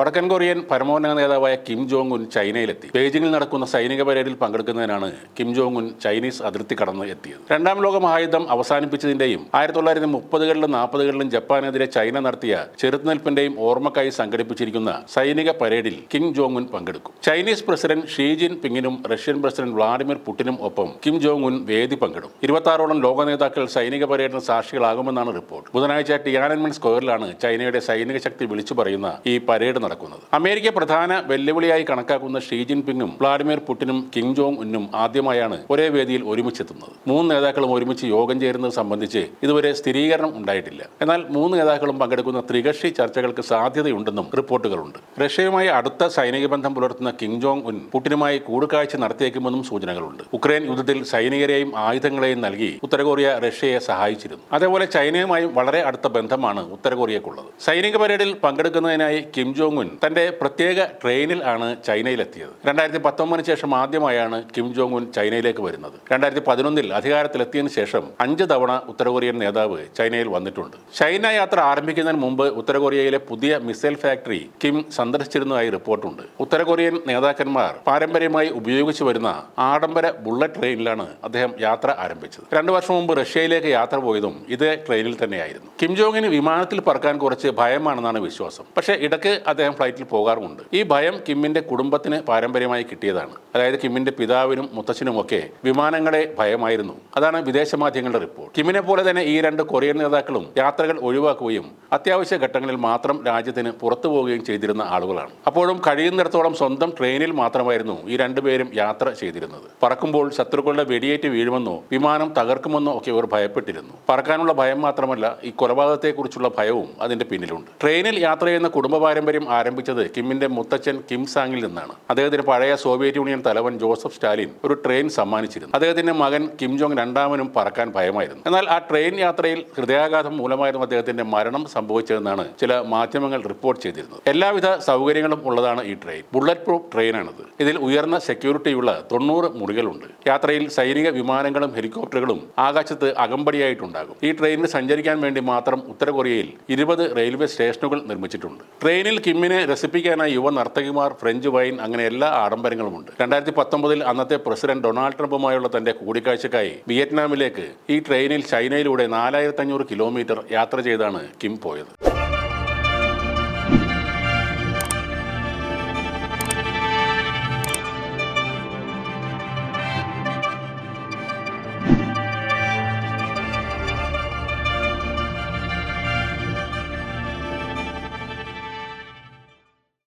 വടക്കൻ കൊറിയൻ പരമോന്നത നേതാവായ കിം ജോങ് ഉൻ ചൈനയിലെത്തി. ബെയ്ജിംഗിൽ നടക്കുന്ന സൈനിക പരേഡിൽ പങ്കെടുക്കുന്നതിനാണ് കിം ജോങ് ഉൻ ചൈനീസ് അതിർത്തി കടന്ന് എത്തിയത്. രണ്ടാം ലോക മഹായുദ്ധം അവസാനിപ്പിച്ചതിന്റെയും ആയിരത്തി തൊള്ളായിരത്തി മുപ്പതുകളിലും നാൽപ്പതുകളിലും ജപ്പാനെതിരെ ചൈന നടത്തിയ ചെറുത്തുനിൽപ്പിന്റെയും ഓർമ്മക്കായി സംഘടിപ്പിച്ചിരിക്കുന്ന സൈനിക പരേഡിൽ കിം ജോങ് ഉൻ പങ്കെടുക്കും. ചൈനീസ് പ്രസിഡന്റ് ഷീ ജിൻ പിങ്ങിനും റഷ്യൻ പ്രസിഡന്റ് വ്ളാഡിമിർ പുടിനും ഒപ്പം കിം ജോങ് ഉൻ വേദി പങ്കിടും. ഇരുപത്താറോളം ലോക നേതാക്കൾ സൈനിക പരേഡിന് സാക്ഷികളാകുമെന്നാണ് റിപ്പോർട്ട്. ബുധനാഴ്ച ടിയാനൻമെൻ സ്ക്വയറിലാണ് ചൈനയുടെ സൈനിക ശക്തി വിളിച്ചു പറയുന്ന ഈ പരേഡ് നടക്കുന്നത്. അമേരിക്ക പ്രധാന വെല്ലുവിളിയായി കണക്കാക്കുന്ന ഷീ ജിൻ പിങ്ങും വ്ളാഡിമിർ പുടിനും കിം ജോങ് ഉന്നും ആദ്യമായാണ് ഒരേ വേദിയിൽ ഒരുമിച്ചെത്തുന്നത്. മൂന്ന് നേതാക്കളും ഒരുമിച്ച് യോഗം ചേരുന്നത് സംബന്ധിച്ച് ഇതുവരെ സ്ഥിരീകരണം ഉണ്ടായിട്ടില്ല. എന്നാൽ മൂന്ന് നേതാക്കളും പങ്കെടുക്കുന്ന ത്രികക്ഷി ചർച്ചകൾക്ക് സാധ്യതയുണ്ടെന്നും റിപ്പോർട്ടുകളുണ്ട്. റഷ്യയുമായി അടുത്ത സൈനിക ബന്ധം പുലർത്തുന്ന കിം ജോങ് ഉൻ പുടിനുമായി കൂടിക്കാഴ്ച നടത്തിയേക്കുമെന്നും സൂചനകളുണ്ട്. ഉക്രൈൻ യുദ്ധത്തിൽ സൈനികരെയും ആയുധങ്ങളെയും നൽകി ഉത്തരകൊറിയ റഷ്യയെ സഹായിച്ചിരുന്നു. അതേപോലെ ചൈനയുമായും വളരെ അടുത്ത ബന്ധമാണ് ഉത്തരകൊറിയക്കുള്ളത് സൈനിക പരേഡിൽ പങ്കെടുക്കുന്നതിനായി കിം ജോങ് ഉൻ തന്റെ പ്രത്യേക ട്രെയിനിൽ ആണ് ചൈനയിലെത്തിയത്. രണ്ടായിരത്തി പത്തൊമ്പതിന് ശേഷം ആദ്യമായാണ് കിം ജോങ് ഉൻ ചൈനയിലേക്ക് വരുന്നത്. രണ്ടായിരത്തി പതിനൊന്നിൽ അധികാരത്തിലെത്തിയതിന് ശേഷം അഞ്ച് തവണ ഉത്തരകൊറിയൻ നേതാവ് ചൈനയിൽ വന്നിട്ടുണ്ട്. ചൈന യാത്ര ആരംഭിക്കുന്നതിന് മുമ്പ് ഉത്തരകൊറിയയിലെ പുതിയ മിസൈൽ ഫാക്ടറി കിം സന്ദർശിച്ചിരുന്നതായി റിപ്പോർട്ടുണ്ട്. ഉത്തരകൊറിയൻ നേതാക്കന്മാർ പാരമ്പര്യമായി ഉപയോഗിച്ചു വരുന്ന ആഡംബര ബുള്ളറ്റ് ട്രെയിനിലാണ് അദ്ദേഹം യാത്ര ആരംഭിച്ചത്. രണ്ടു വർഷം മുമ്പ് റഷ്യയിലേക്ക് യാത്ര പോയതും ഇതേ ട്രെയിനിൽ തന്നെയായിരുന്നു. കിം ജോങ്ങിന് വിമാനത്തിൽ പറക്കാൻ കുറച്ച് ഭയമാണെന്നാണ് വിശ്വാസം. പക്ഷേ ഇടയ്ക്ക് അദ്ദേഹം ഫ്ലൈറ്റിൽ പോകാറുമുണ്ട്. ഈ ഭയം കിമ്മിന്റെ കുടുംബത്തിന് പാരമ്പര്യമായി കിട്ടിയതാണ്. അതായത് കിമ്മിന്റെ പിതാവിനും മുത്തച്ഛനുമൊക്കെ വിമാനങ്ങളെ ഭയമായിരുന്നു. അതാണ് വിദേശ മാധ്യമങ്ങളുടെ റിപ്പോർട്ട്. കിമിനെ പോലെ തന്നെ ഈ രണ്ട് കൊറിയൻ നേതാക്കളും യാത്രകൾ ഒഴിവാക്കുകയും അത്യാവശ്യ ഘട്ടങ്ങളിൽ മാത്രം രാജ്യത്തിന് പുറത്തു പോവുകയും ചെയ്തിരുന്ന ആളുകളാണ്. അപ്പോഴും കഴിയുന്നിടത്തോളം സ്വന്തം ട്രെയിനിൽ മാത്രമായിരുന്നു ഈ രണ്ടുപേരും യാത്ര ചെയ്തിരുന്നത്. പറക്കുമ്പോൾ ശത്രുക്കളുടെ വെടിയേറ്റ് വീഴുമെന്നോ വിമാനം തകർക്കുമെന്നോ ഒക്കെ ഇവർ ഭയപ്പെട്ടിരുന്നു. പറക്കാനുള്ള ഭയം മാത്രമല്ല ഈ കൊലപാതകത്തെക്കുറിച്ചുള്ള ഭയവും അതിന്റെ പിന്നിലുണ്ട്. ട്രെയിനിൽ യാത്ര ചെയ്യുന്ന കുടുംബ പാരമ്പര്യം ആരംഭിച്ചത് കിമ്മിന്റെ മുത്തച്ഛൻ കിം സാങ്ങിൽ നിന്നാണ്. അദ്ദേഹത്തിന് പഴയ സോവിയറ്റ് യൂണിയൻ തലവൻ ജോസഫ് സ്റ്റാലിൻ ഒരു ട്രെയിൻ സമ്മാനിച്ചിരുന്നു. അദ്ദേഹത്തിന്റെ മകൻ കിം ജോങ് രണ്ടാമനും പറക്കാൻ ഭയമായിരുന്നു. എന്നാൽ ആ ട്രെയിൻ യാത്രയിൽ ഹൃദയാഘാതം മൂലമായിരുന്നു അദ്ദേഹത്തിന്റെ മരണം സംഭവിച്ചതെന്നാണ് ചില മാധ്യമങ്ങൾ റിപ്പോർട്ട് ചെയ്തിരുന്നത്. എല്ലാവിധ സൗകര്യങ്ങളും ഉള്ളതാണ് ഈ ട്രെയിൻ. Bullet proof ട്രെയിനാണിത്. ഇതിൽ ഉയർന്ന സെക്യൂരിറ്റിയുള്ള തൊണ്ണൂറ് മുറികളുണ്ട്. യാത്രയിൽ സൈനിക വിമാനങ്ങളും ഹെലികോപ്റ്ററുകളും ആകാശത്ത് അകമ്പടിയായിട്ടുണ്ടാകും. ഈ ട്രെയിനിൽ സഞ്ചരിക്കാൻ വേണ്ടി മാത്രം ഉത്തര കൊറിയയിൽ ഇരുപത് റെയിൽവേ സ്റ്റേഷനുകൾ നിർമ്മിച്ചിട്ടുണ്ട്. ട്രെയിനിൽ കിമ്മിനെ രസിപ്പിക്കാനായി യുവ നർത്തകിമാർ ഫ്രഞ്ച് വൈൻ അങ്ങനെ എല്ലാ ആഡംബരങ്ങളുമുണ്ട്. രണ്ടായിരത്തി പത്തൊമ്പതിൽ അന്നത്തെ പ്രസിഡന്റ് ഡൊണാൾഡ് ട്രംപുമായുള്ള തന്റെ കൂടിക്കാഴ്ചക്കായി വിയറ്റ്നാമിലേക്ക് ഈ ട്രെയിനിൽ ചൈനയിലൂടെ നാലായിരത്തി അഞ്ഞൂറ് കിലോമീറ്റർ യാത്ര ചെയ്താണ് കിം പോയത്.